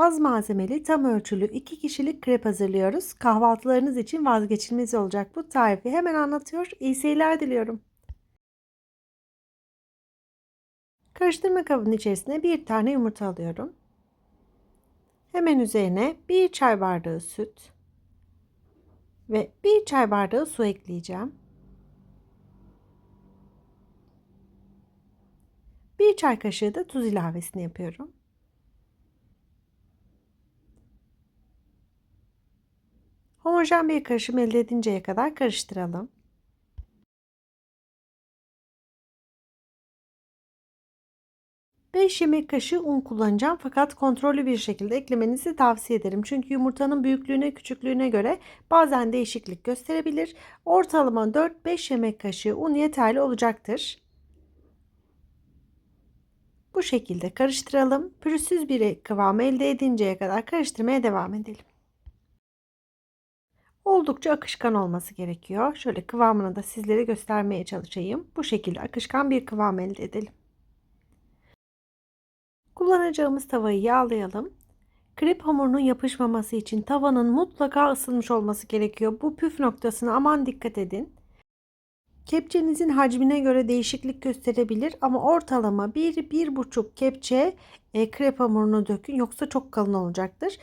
Az malzemeli, tam ölçülü 2 kişilik krep hazırlıyoruz. Kahvaltılarınız için vazgeçilmez olacak bu tarifi hemen anlatıyor. İyi seyirler diliyorum. Karıştırma kabının içerisine bir tane yumurta alıyorum. Hemen üzerine bir çay bardağı süt ve bir çay bardağı su ekleyeceğim. Bir çay kaşığı da tuz ilavesini yapıyorum. Homojen bir karışım elde edinceye kadar karıştıralım. Beş yemek kaşığı un kullanacağım fakat kontrollü bir şekilde eklemenizi tavsiye ederim. Çünkü yumurtanın büyüklüğüne küçüklüğüne göre bazen değişiklik gösterebilir. Ortalama 4-5 yemek kaşığı un yeterli olacaktır. Bu şekilde karıştıralım. Pürüzsüz bir kıvam elde edinceye kadar karıştırmaya devam edelim. Oldukça akışkan olması gerekiyor. Şöyle kıvamını da sizlere göstermeye çalışayım. Bu şekilde akışkan bir kıvam elde edelim. Kullanacağımız tavayı yağlayalım. Krep hamurunun yapışmaması için tavanın mutlaka ısınmış olması gerekiyor. Bu püf noktasına aman dikkat edin. Kepçenizin hacmine göre değişiklik gösterebilir ama ortalama 1-1,5 kepçe e, krep hamurunu dökün yoksa çok kalın olacaktır.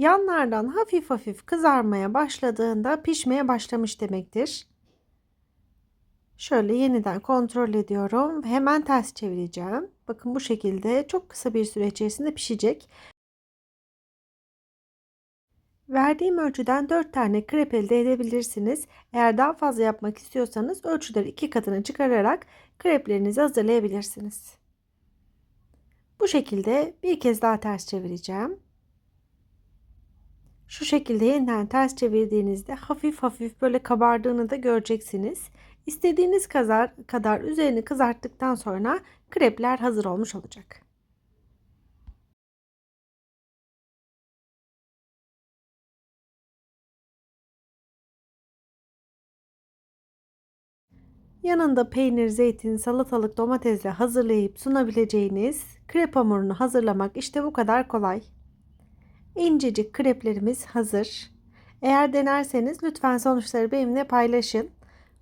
Yanlardan hafif hafif kızarmaya başladığında pişmeye başlamış demektir. Şöyle yeniden kontrol ediyorum. Hemen ters çevireceğim. Bakın bu şekilde çok kısa bir süre içerisinde pişecek. Verdiğim ölçüden 4 tane krep elde edebilirsiniz. Eğer daha fazla yapmak istiyorsanız ölçüleri 2 katına çıkararak kreplerinizi hazırlayabilirsiniz. Bu şekilde bir kez daha ters çevireceğim. Şu şekilde yeniden ters çevirdiğinizde hafif hafif böyle kabardığını da göreceksiniz. İstediğiniz kadar, kadar üzerini kızarttıktan sonra krepler hazır olmuş olacak. Yanında peynir, zeytin, salatalık, domatesle hazırlayıp sunabileceğiniz krep hamurunu hazırlamak işte bu kadar kolay. İncecik kreplerimiz hazır. Eğer denerseniz lütfen sonuçları benimle paylaşın.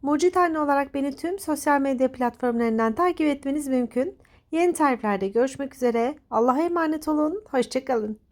Mucit Anne olarak beni tüm sosyal medya platformlarından takip etmeniz mümkün. Yeni tariflerde görüşmek üzere. Allah'a emanet olun. Hoşçakalın.